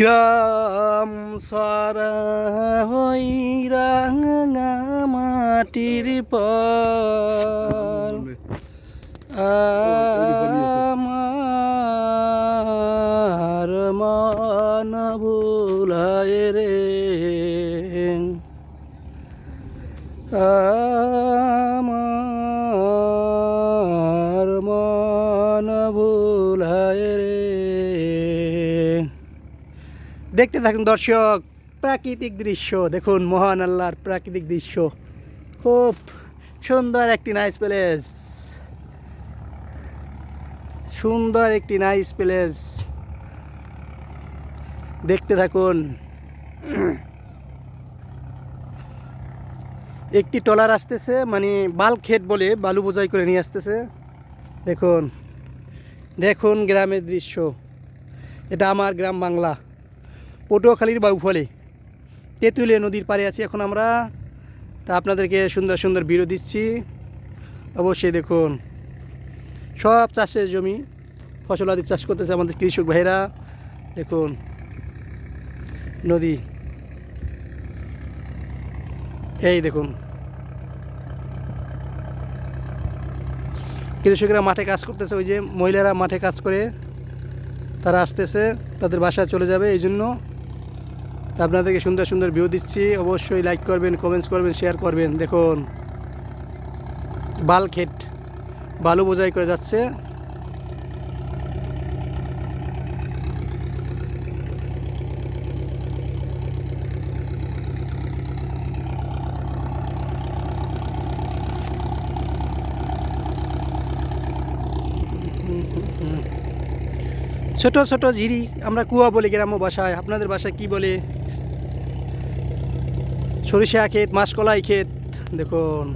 গ্রাম সারা হই রাঙা মাটির পর। আমার মন ভুলায় রে। আমার দেখতে থাকুন দর্শক, প্রাকৃতিক দৃশ্য। দেখুন, মহান আল্লাহর প্রাকৃতিক দৃশ্য। খুব সুন্দর একটি নাইস প্লেস সুন্দর একটি নাইস প্লেস দেখতে থাকুন। একটি টলার আসতেছে মানে বাল ক্ষেত বলে, বালু বোঝাই করে নিয়ে আসতেছে। দেখুন দেখুন গ্রামের দৃশ্য। এটা আমার গ্রাম বাংলা। পটুয়াখালীর বাউফলে তেঁতুলিয়া নদীর পাড়ে আছি এখন আমরা। তা আপনাদেরকে সুন্দর সুন্দর ভিডিও দিচ্ছি। অবশ্যই দেখুন, সব চাষের জমি, ফসল আদি চাষ করতেছে আমাদের কৃষক ভাইরা। দেখুন, নদী। এই দেখুন। কৃষকরা মাঠে কাজ করতেছে, ওই যে মহিলারা মাঠে কাজ করে, তারা আসতেছে, তাদের বাসায় চলে যাবে এই জন্য আপনাদেরকে সুন্দর সুন্দর ভিউ দিচ্ছি। অবশ্যই লাইক করবেন কমেন্টস করবেন শেয়ার করবেন। দেখুন, বাল ক্ষেত, বালু বোঝাই করে যাচ্ছে। ছোট ছোট ঝিরি আমরা কুয়া বলি গ্রাম্য ভাষায়। আপনাদের ভাষায় কি বলে? সরিষা ক্ষেত মাসকলাই ক্ষেত দেখুন।